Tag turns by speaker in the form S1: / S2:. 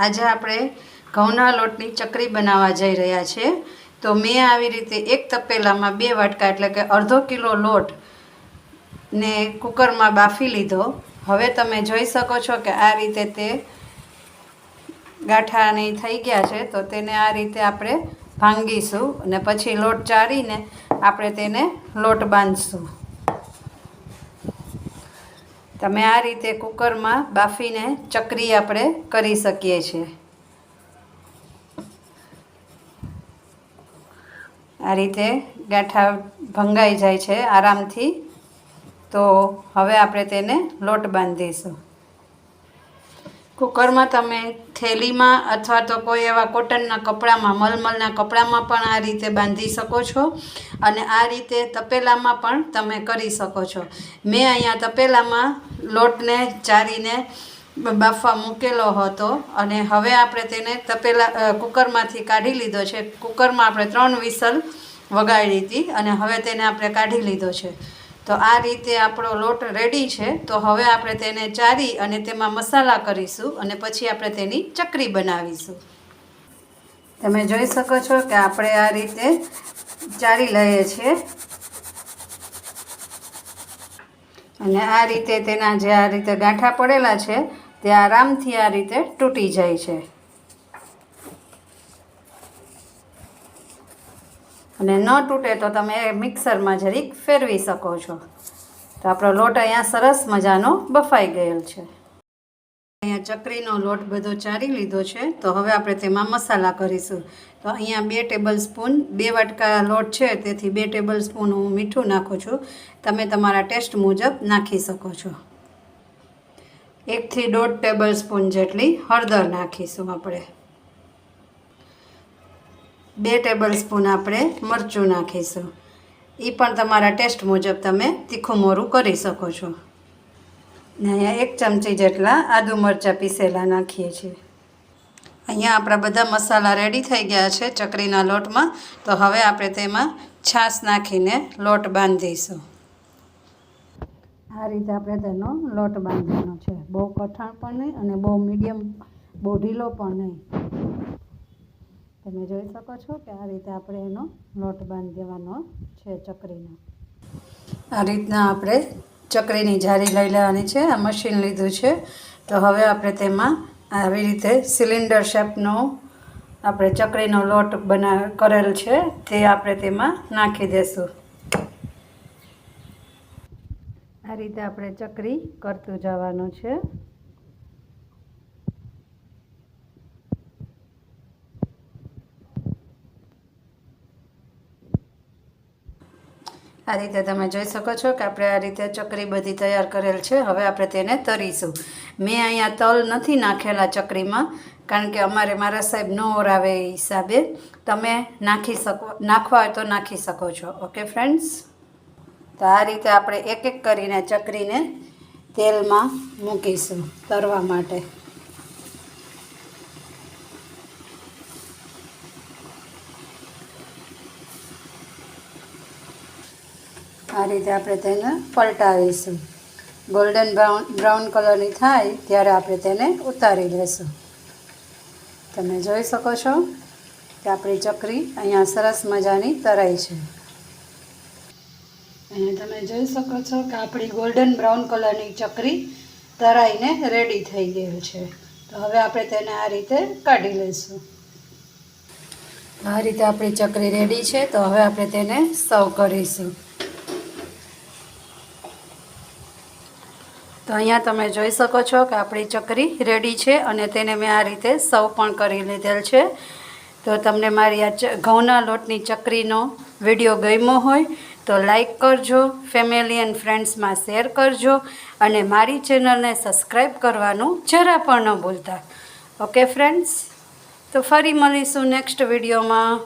S1: આજે આપણે ઘઉંના લોટની ચકરી બનાવવા જઈ રહ્યા છીએ. તો મેં આવી રીતે એક તપેલામાં બે વાટકા એટલે કે અડધો કિલો લોટ ને કુકરમાં બાફી લીધો. હવે તમે જોઈ શકો છો કે આ રીતે તે ગાંઠાની થઈ ગયા છે. તો તેને આ રીતે આપણે ભાંગીશું અને પછી લોટ ચાળીને આપણે તેને લોટ બાંધશું. તમે આ રીતે કુકરમાં બાફીને ચકરી આપણે કરી શકીએ છીએ. આ રીતે ગાંઠા ભંગાઈ જાય છે આરામથી. તો હવે આપણે તેને લોટ બાંધીશું. કુકરમાં તમે થેલીમાં અથવા તો કોઈ એવા કોટનના કપડામાં, મલમલના કપડામાં પણ આ રીતે બાંધી શકો છો અને આ રીતે તપેલામાં પણ તમે કરી શકો છો. મેં અહીંયા તપેલામાં લોટને ચારીને બાફવા મૂકેલો હતો અને હવે આપણે તેને તપેલા કુકરમાંથી કાઢી લીધો છે. કુકરમાં આપણે ત્રણ વિસલ વગાડી હતી અને હવે તેને આપણે કાઢી લીધો છે. તો આ રીતે આપણો લોટ રેડી છે. તો હવે આપણે તેને ચારી અને તેમાં મસાલા કરીશું અને પછી આપણે તેની ચકરી બનાવીશું. તમે જોઈ શકો છો કે આપણે આ રીતે ચારી લઈએ છીએ. અને આ રીતે તેના જે આ રીતે ગાંઠા પડેલા છે, તે આરામથી આ રીતે તૂટી જાય છે. અને ન તૂટે તો તમે મિક્સરમાં જરીક ફેરવી શકો છો. તો આપણો લોટ અહીંયા સરસ મજાનો બફાઈ ગયેલ છે. અહીંયા ચકરીનો લોટ બધો ચારી લીધો છે. તો હવે આપણે તેમાં મસાલા કરીશું. તો અહીંયા બે ટેબલ સ્પૂન બે વાટકા લોટ છે, તેથી બે ટેબલ સ્પૂન હું મીઠું નાખું છું. તમે તમારા ટેસ્ટ મુજબ નાખી શકો છો. એકથી દોઢ ટેબલ સ્પૂન જેટલી હળદર નાખીશું આપણે. બે ટેબલ સ્પૂન આપણે મરચું નાખીશું. એ પણ તમારા ટેસ્ટ મુજબ તમે તીખું મોરું કરી શકો છો. ને અહીંયા એક ચમચી જેટલા આદુ મરચાં પીસેલા નાખીએ છીએ. અહીંયા આપણા બધા મસાલા રેડી થઈ ગયા છે ચકરીના લોટમાં. તો હવે આપણે તેમાં છાશ નાખીને લોટ બાંધીશું. આ રીતે આપણે તેનો લોટ બાંધવાનો છે. બહુ કઠણ પણ નહીં અને બહુ મીડિયમ બહુ ઢીલો પણ નહીં. તમે જોઈ શકો છો કે આ રીતે આપણે એનો લોટ બાંધી દેવાનો છે ચકરીનો. આ રીતના આપણે ચકરીની જારી લઈ લેવાની છે, આ મશીન લીધું છે. તો હવે આપણે તેમાં આવી રીતે સિલિન્ડર શેપનો આપણે ચકરીનો લોટ બના, કરેલ છે, તે આપણે તેમાં નાખી દેશું. આ રીતે આપણે ચકરી કરતું જવાનું છે. આ રીતે તમે જોઈ શકો છો કે આપણે આ રીતે ચકરી બધી તૈયાર કરેલ છે. હવે આપણે તેને તરીશું. મેં અહીંયા તલ નથી નાખેલા ચકરીમાં, કારણ કે અમારે મારા સાહેબ ન ઓરાવે એ હિસાબે. તમે નાખી શકો, નાખવા હોય તો નાખી શકો છો. ઓકે ફ્રેન્ડ્સ તો આ રીતે આપણે એક એક કરીને ચકરીને તેલમાં મૂકીશું તરવા માટે. આ રીતે આપણે તેને પલટાવીશું. ગોલ્ડન બ્રાઉન બ્રાઉન કલરની થાય ત્યારે આપણે તેને ઉતારી લેશું. તમે જોઈ શકો છો કે આપણી ચકરી અહીંયા સરસ મજાની તરાઈ છે. અહીંયા તમે જોઈ શકો છો કે આપણી ગોલ્ડન બ્રાઉન કલરની ચકરી તરાઈને રેડી થઈ ગયેલ છે. તો હવે આપણે તેને આ રીતે કાઢી લઈશું. આ રીતે આપણી ચકરી રેડી છે, તો હવે આપણે તેને સર્વ કરીશું. તો અહીંયા તમે જોઈ શકો છો કે આપણી ચકરી રેડી છે અને તેને મેં આ રીતે સર્વ પણ કરી લીધેલ છે. તો તમને મારી આ ઘઉંના લોટની ચકરીનો વીડિયો ગમ્યો હોય તો લાઈક કરજો, ફેમિલી એન્ડ ફ્રેન્ડ્સમાં શેર કરજો અને મારી ચેનલને સબસ્ક્રાઈબ કરવાનું જરા પણ ન ભૂલતા. Okay friends? તો ફરી મળીશું નેક્સ્ટ વિડીયોમાં.